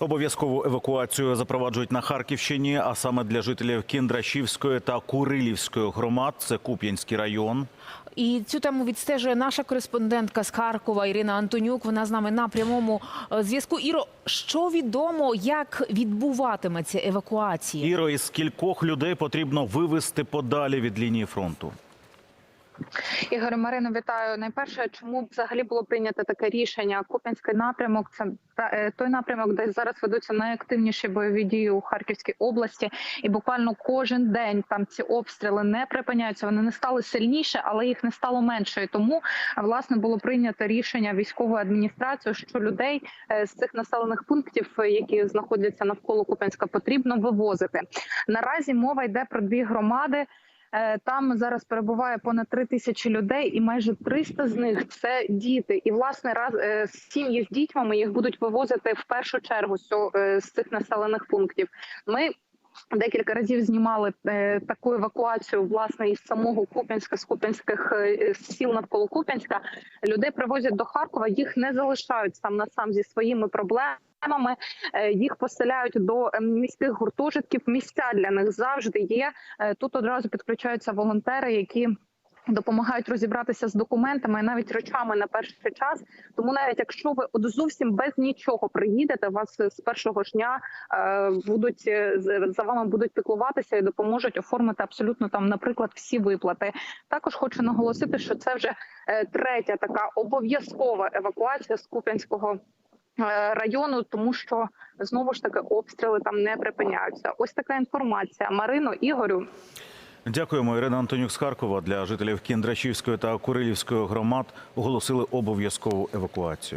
Обов'язкову евакуацію запроваджують на Харківщині, а саме для жителів Кіндрашівської та Курилівської громад. Це Куп'янський район. І цю тему відстежує наша кореспондентка з Харкова Ірина Антонюк. Вона з нами на прямому е, зв'язку. Іро, що відомо, як відбуватиметься евакуація? Іро, із кількох людей потрібно вивезти подалі від лінії фронту. Ігоре Марино, вітаю. Найперше, чому взагалі було прийнято таке рішення? Куп'янський напрямок це е, той напрямок, де зараз ведуться найактивніші бойові дії у Харківській області, і буквально кожен день там ці обстріли не припиняються. Вони не стали сильніше, але їх не стало менше. І тому власне було прийнято рішення військової адміністрації, що людей е, з цих населених пунктів, е, які знаходяться навколо Куп'янська, потрібно вивозити. Наразі мова йде про дві громади. Е, Там зараз перебуває понад три тисячі людей, і майже 300 з них це діти. І власне раз е, сім'ї з дітьми їх будуть вивозити в першу чергу е, з цих населених пунктів. Ми Декілька разів знімали е, таку евакуацію власне із самого Куп'янська, з Куп'янських е, сіл навколо Куп'янська. Людей привозять до Харкова, їх не залишають сам на сам зі своїми проблемами. Е, Їх поселяють до е, міських гуртожитків. Місця для них завжди є. Е, Тут одразу підключаються волонтери, які. Допомагають розібратися з документами навіть речами на перший час. Тому навіть якщо ви от зовсім без нічого приїдете, вас з першого ж дня е, будуть за вами будуть піклуватися і допоможуть оформити абсолютно там, наприклад, всі виплати. Також хочу наголосити, що це вже третя така обов'язкова евакуація з Куп'янського. Е, Району, тому що знову ж таки обстріли там не припиняються. Ось така інформація. Марино Ігорю. Дякуємо, Ірина Антонюк з Харкова. Для жителів Кіндрашівської та Курилівської громад оголосили обов'язкову евакуацію.